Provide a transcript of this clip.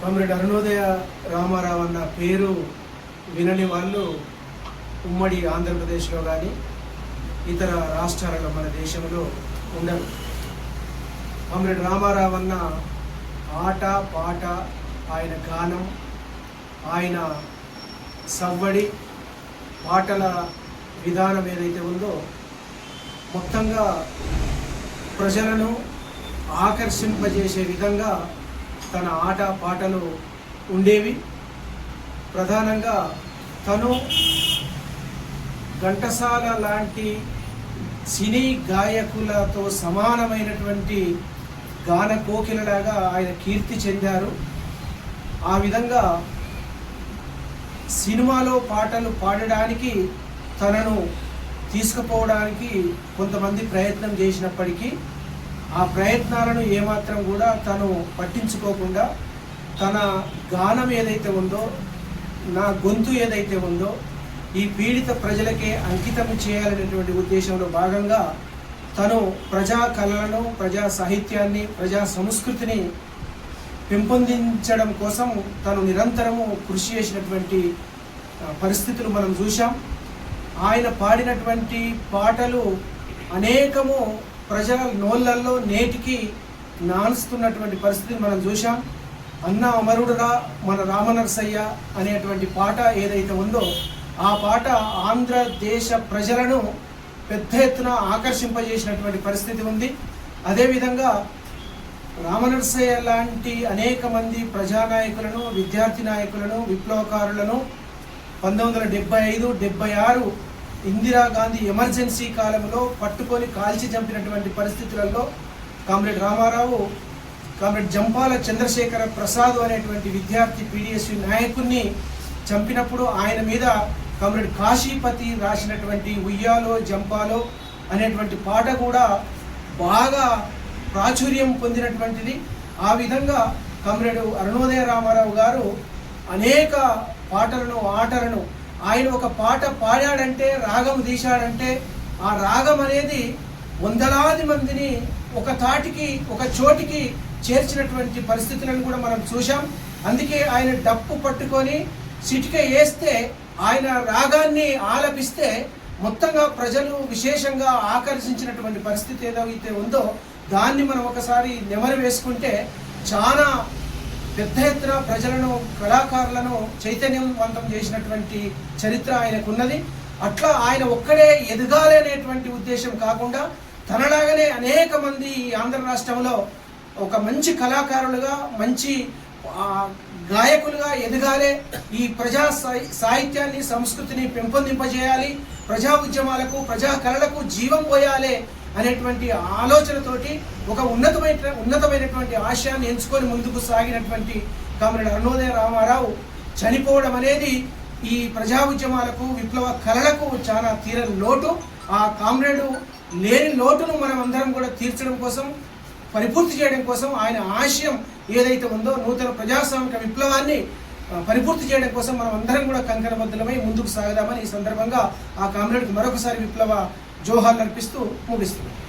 Comrade Arunodaya Ramarao అన్న పేరు వినని వాళ్ళు ఉమ్మడి ఆంధ్రప్రదేశ్లో కానీ ఇతర రాష్ట్రాలలో మన దేశంలో ఉండరు. కామ్రేడ్ రామారావు అన్న ఆట పాట ఆయన గానం ఆయన సవ్వడి పాటల విధానం ఏదైతే ఉందో మొత్తంగా ప్రజలను ఆకర్షింపజేసే విధంగా తన ఆట పాటలు ఉండేవి. ప్రధానంగా తను ఘంటసాల లాంటి సినీ గాయకులతో సమానమైనటువంటి గాన కోకిలలాగా ఆయన కీర్తి చెందారు. ఆ విధంగా సినిమాలో పాటలు పాడడానికి తనను తీసుకుపోవడానికి కొంతమంది ప్రయత్నం చేసినప్పటికీ ఆ ప్రయత్నాలను ఏమాత్రం కూడా తను పట్టించుకోకుండా తన గానం ఏదైతే ఉందో నా గొంతు ఏదైతే ఉందో ఈ పీడిత ప్రజలకే అంకితం చేయాలనేటువంటి ఉద్దేశంలో భాగంగా తను ప్రజా కళలను ప్రజా సాహిత్యాన్ని ప్రజా సంస్కృతిని పెంపొందించడం కోసం తను నిరంతరము కృషి చేసినటువంటి పరిస్థితులు మనం చూసాం ఆయన పాడినటువంటి పాటలు అనేకము ప్రజల నోళ్ళల్లో నేటికి నానుస్తున్నటువంటి పరిస్థితిని మనం చూసాం అన్న అమరుడురా మన రామనరసయ్య అనేటువంటి పాట ఏదైతే ఉందో ఆ పాట ఆంధ్రదేశ ప్రజలను పెద్ద ఎత్తున ఆకర్షింపజేసినటువంటి పరిస్థితి ఉంది. అదేవిధంగా రామనరసయ్య లాంటి అనేక మంది ప్రజానాయకులను విద్యార్థి నాయకులను విప్లవకారులను పంతొమ్మిది వందల డెబ్బై ఐదు డెబ్బై ఆరు ఇందిరాగాంధీ ఎమర్జెన్సీ కాలంలో పట్టుకొని కాల్చి చంపినటువంటి పరిస్థితులలో కామ్రేడ్ రామారావు కామ్రేడ్ జంపాల చంద్రశేఖర ప్రసాద్ అనేటువంటి విద్యార్థి పీడిఎస్యు నాయకుడిని చంపినప్పుడు ఆయన మీద కామ్రేడ్ కాశీపతి రాసినటువంటి ఉయ్యాలో జంపాలో అనేటువంటి పాట కూడా బాగా ప్రాచుర్యం పొందినటువంటిది. ఆ విధంగా కామ్రేడ్ అరుణోదయ రామారావు గారు అనేక పాటలను ఆటలను ఆయన ఒక పాట పాడాడంటే రాగం తీశాడంటే ఆ రాగం అనేది వందలాది మందిని ఒక తాటికి ఒక చోటికి చేర్చినటువంటి పరిస్థితులను కూడా మనం చూశాం. అందుకే ఆయన డప్పు పట్టుకొని సిటిక వేస్తే ఆయన రాగాన్ని ఆలపిస్తే మొత్తంగా ప్రజలు విశేషంగా ఆకర్షించినటువంటి పరిస్థితి ఏదైతే ఉందో దాన్ని మనం ఒకసారి నెమరు వేసుకుంటే చాలా పెద్ద ఎత్తున ప్రజలను కళాకారులను చైతన్యవంతం చేసినటువంటి చరిత్ర ఆయనకున్నది. అట్లా ఆయన ఒక్కడే ఎదగాలి అనేటువంటి ఉద్దేశం కాకుండా తనలాగానే అనేక మంది ఈ ఆంధ్ర రాష్ట్రంలో ఒక మంచి కళాకారులుగా మంచి గాయకులుగా ఎదగాలి ఈ ప్రజా సాహిత్యాన్ని సంస్కృతిని పెంపొందింపజేయాలి ప్రజా ఉద్యమాలకు ప్రజా కళలకు జీవం పోయాలి అనేటువంటి ఆలోచనతోటి ఒక ఉన్నతమైన ఉన్నతమైనటువంటి ఆశయాన్ని ఎంచుకొని ముందుకు సాగినటువంటి కామ్రేడ్ అరుణోదయ రామారావు చనిపోవడం అనేది ఈ ప్రజా ఉద్యమాలకు విప్లవ కళలకు చాలా తీరని లోటు. ఆ కామ్రేడు లేని లోటును మనం అందరం కూడా తీర్చడం కోసం పరిపూర్తి చేయడం కోసం ఆయన ఆశయం ఏదైతే ఉందో నూతన ప్రజాస్వామిక విప్లవాన్ని పరిపూర్తి చేయడం కోసం మనం అందరం కూడా కంకణబద్ధులమై ముందుకు సాగదామని ఈ సందర్భంగా ఆ కామ్రేడ్కి మరొకసారి విప్లవ జోహార్లు అర్పిస్తూ ముగిస్తున్నాను